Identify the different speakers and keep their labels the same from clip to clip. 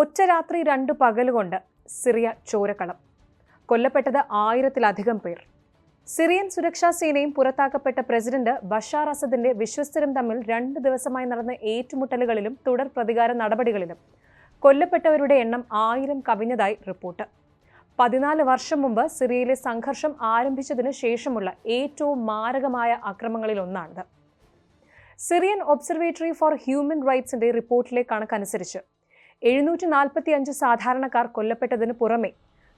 Speaker 1: ഒറ്റ രാത്രി രണ്ടു പകലുകൊണ്ട് സിറിയ ചോരക്കളം. കൊല്ലപ്പെട്ടത് ആയിരത്തിലധികം പേർ. സിറിയൻ സുരക്ഷാ സേനയും പുറത്താക്കപ്പെട്ട പ്രസിഡന്റ് ബഷാർ അസദിന്റെ വിശ്വസ്തരും തമ്മിൽ രണ്ട് ദിവസമായി നടന്ന ഏറ്റുമുട്ടലുകളിലും തുടർ പ്രതികാര നടപടികളിലും കൊല്ലപ്പെട്ടവരുടെ എണ്ണം ആയിരം കവിഞ്ഞതായി റിപ്പോർട്ട്. പതിനാല് വർഷം മുമ്പ് സിറിയയിലെ സംഘർഷം ആരംഭിച്ചതിന് ശേഷമുള്ള ഏറ്റവും മാരകമായ അക്രമങ്ങളിലൊന്നാണിത്. സിറിയൻ ഒബ്സർവേറ്ററി ഫോർ ഹ്യൂമൻ റൈറ്റ്സിന്റെ റിപ്പോർട്ടിലെ കണക്കനുസരിച്ച് എഴുന്നൂറ്റി നാൽപ്പത്തി അഞ്ച് സാധാരണക്കാർ കൊല്ലപ്പെട്ടതിന് പുറമെ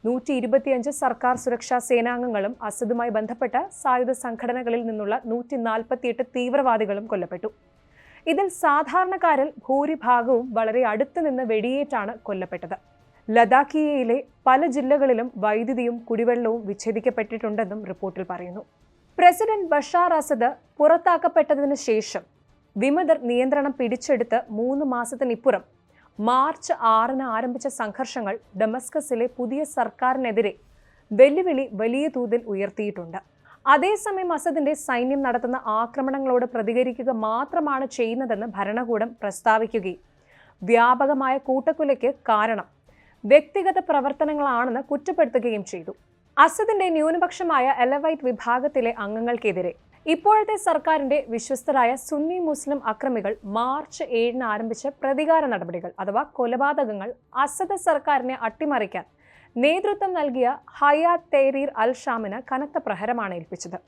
Speaker 1: നൂറ്റി ഇരുപത്തിയഞ്ച് സർക്കാർ സുരക്ഷാ സേനാംഗങ്ങളും അസദുമായി ബന്ധപ്പെട്ട സായുധ സംഘടനകളിൽ നിന്നുള്ള നൂറ്റി നാൽപ്പത്തിയെട്ട് തീവ്രവാദികളും കൊല്ലപ്പെട്ടു. ഇതിൽ സാധാരണക്കാരിൽ ഭൂരിഭാഗവും വളരെ അടുത്തു നിന്ന് വെടിയേറ്റാണ് കൊല്ലപ്പെട്ടത്. ലഡാക്കിയയിലെ പല ജില്ലകളിലും വൈദ്യുതിയും കുടിവെള്ളവും വിച്ഛേദിക്കപ്പെട്ടിട്ടുണ്ടെന്നും റിപ്പോർട്ടിൽ പറയുന്നു. പ്രസിഡന്റ് ബഷാർ അസദ് പുറത്താക്കപ്പെട്ടതിന് ശേഷം വിമതർ നിയന്ത്രണം പിടിച്ചെടുത്ത് മൂന്ന് മാസത്തിനിപ്പുറം മാർച്ച് ആറിന് ആരംഭിച്ച സംഘർഷങ്ങൾ ഡമസ്കസിലെ പുതിയ സർക്കാരിനെതിരെ വെല്ലുവിളി വലിയ തോതിൽ ഉയർത്തിയിട്ടുണ്ട്. അതേസമയം അസദിന്റെ സൈന്യം നടത്തുന്ന ആക്രമണങ്ങളോട് പ്രതികരിക്കുക മാത്രമാണ് ചെയ്യുന്നതെന്ന് ഭരണകൂടം പ്രസ്താവിക്കുകയും വ്യാപകമായ കൂട്ടക്കുലയ്ക്ക് കാരണം വ്യക്തിഗത പ്രവർത്തനങ്ങളാണെന്ന് കുറ്റപ്പെടുത്തുകയും ചെയ്തു. അസദിന്റെ ന്യൂനപക്ഷമായ എലവൈറ്റ് വിഭാഗത്തിലെ അംഗങ്ങൾക്കെതിരെ ഇപ്പോഴത്തെ സർക്കാരിന്റെ വിശ്വസ്തരായ സുന്നി മുസ്ലിം അക്രമികൾ മാർച്ച് ഏഴിന് ആരംഭിച്ച പ്രതികാര നടപടികൾ അഥവാ കൊലപാതകങ്ങൾ അസദ് സർക്കാരിനെ അട്ടിമറിക്കാൻ നേതൃത്വം നൽകിയ ഹയാ തേരീർ അൽ ഷാമിന് കനത്ത പ്രഹരമാണ് ഏൽപ്പിച്ചത്.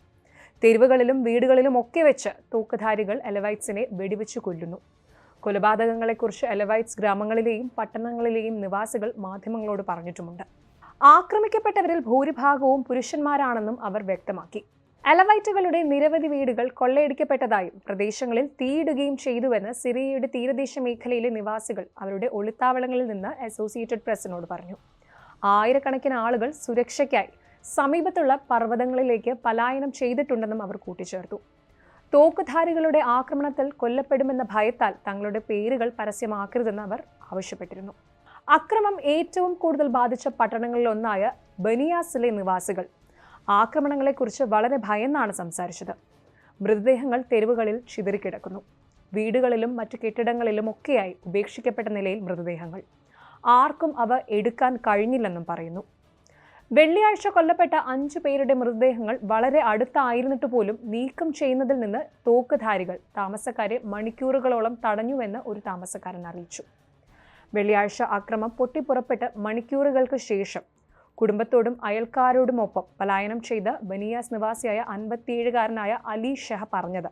Speaker 1: തെരുവുകളിലും വീടുകളിലും ഒക്കെ വെച്ച് തൂക്കുധാരികൾ എലവൈറ്റ്സിനെ വെടിവെച്ചു കൊല്ലുന്നു. കൊലപാതകങ്ങളെക്കുറിച്ച് എലവൈറ്റ്സ് ഗ്രാമങ്ങളിലെയും പട്ടണങ്ങളിലെയും നിവാസികൾ മാധ്യമങ്ങളോട് പറഞ്ഞിട്ടുമുണ്ട്. ആക്രമിക്കപ്പെട്ടവരിൽ ഭൂരിഭാഗവും പുരുഷന്മാരാണെന്നും അവർ വ്യക്തമാക്കി. എലവൈറ്റുകളുടെ നിരവധി വീടുകൾ കൊള്ളയടിക്കപ്പെട്ടതായും പ്രദേശങ്ങളിൽ തീയിടുകയും ചെയ്തുവെന്ന് സിറിയയുടെ തീരദേശ മേഖലയിലെ നിവാസികൾ അവരുടെ ഒളിത്താവളങ്ങളിൽ നിന്ന് അസോസിയേറ്റഡ് പ്രസിനോട് പറഞ്ഞു. ആയിരക്കണക്കിന് ആളുകൾ സുരക്ഷയ്ക്കായി സമീപത്തുള്ള പർവതങ്ങളിലേക്ക് പലായനം ചെയ്തിട്ടുണ്ടെന്നും അവർ കൂട്ടിച്ചേർത്തു. തോക്കുധാരികളുടെ ആക്രമണത്തിൽ കൊല്ലപ്പെടുമെന്ന ഭയത്താൽ തങ്ങളുടെ പേരുകൾ പരസ്യമാക്കരുതെന്ന് അവർ ആവശ്യപ്പെട്ടിരുന്നു. അക്രമം ഏറ്റവും കൂടുതൽ ബാധിച്ച പട്ടണങ്ങളിലൊന്നായ ബനിയാസിലെ നിവാസികൾ ആക്രമണങ്ങളെക്കുറിച്ച് വളരെ ഭയന്നാണ് സംസാരിച്ചത്. മൃതദേഹങ്ങൾ തെരുവുകളിൽ ചിതറിക്കിടക്കുന്നു. വീടുകളിലും മറ്റു കെട്ടിടങ്ങളിലും ഒക്കെയായി ഉപേക്ഷിക്കപ്പെട്ട നിലയിൽ മൃതദേഹങ്ങൾ. ആർക്കും അവ എടുക്കാൻ കഴിഞ്ഞില്ലെന്നും പറയുന്നു. വെള്ളിയാഴ്ച കൊല്ലപ്പെട്ട അഞ്ചു പേരുടെ മൃതദേഹങ്ങൾ വളരെ അടുത്തായിരുന്നിട്ട് പോലും നീക്കം ചെയ്യുന്നതിൽ നിന്ന് തോക്കുധാരികൾ താമസക്കാരെ മണിക്കൂറുകളോളം തടഞ്ഞുവെന്ന് ഒരു താമസക്കാരൻ അറിയിച്ചു. വെള്ളിയാഴ്ച അക്രമം പൊട്ടിപ്പുറപ്പെട്ട് മണിക്കൂറുകൾക്ക് ശേഷം കുടുംബത്തോടും അയൽക്കാരോടുമൊപ്പം പലായനം ചെയ്ത ബനിയാസ് നിവാസിയായ അൻപത്തിയേഴുകാരനായ അലി ഷെഹ പറഞ്ഞത്.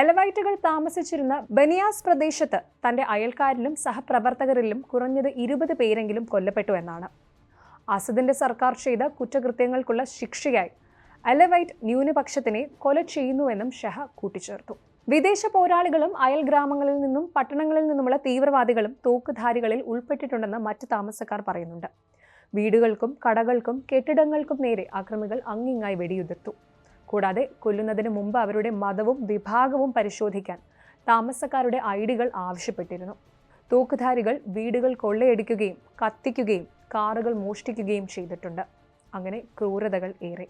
Speaker 1: എലവൈറ്റുകൾ താമസിച്ചിരുന്ന ബനിയാസ് പ്രദേശത്ത് തന്റെ അയൽക്കാരിലും സഹപ്രവർത്തകരിലും കുറഞ്ഞത് ഇരുപത് പേരെങ്കിലും കൊല്ലപ്പെട്ടു എന്നാണ്. അസദിന്റെ സർക്കാർ ചെയ്ത കുറ്റകൃത്യങ്ങൾക്കുള്ള ശിക്ഷയായി അലവൈറ്റ് ന്യൂനപക്ഷത്തിനെ കൊല ചെയ്യുന്നുവെന്നും ഷഹ കൂട്ടിച്ചേർത്തു. വിദേശ പോരാളികളും അയൽ ഗ്രാമങ്ങളിൽ നിന്നും പട്ടണങ്ങളിൽ നിന്നുമുള്ള തീവ്രവാദികളും തോക്കുധാരികളിൽ ഉൾപ്പെട്ടിട്ടുണ്ടെന്ന് മറ്റ് താമസക്കാർ പറയുന്നുണ്ട്. വീടുകൾക്കും കടകൾക്കും കെട്ടിടങ്ങൾക്കും നേരെ അക്രമികൾ അങ്ങിങ്ങായി വെടിയുതിർത്തു. കൂടാതെ കൊല്ലുന്നതിന് മുമ്പ് അവരുടെ മതവും വിഭാഗവും പരിശോധിക്കാൻ താമസക്കാരുടെ ഐഡികൾ ആവശ്യപ്പെട്ടിരുന്നു. തൂക്കുധാരികൾ വീടുകൾ കൊള്ളയടിക്കുകയും കത്തിക്കുകയും കാറുകൾ മോഷ്ടിക്കുകയും ചെയ്തിട്ടുണ്ട്. അങ്ങനെ ക്രൂരതകൾ ഏറെ.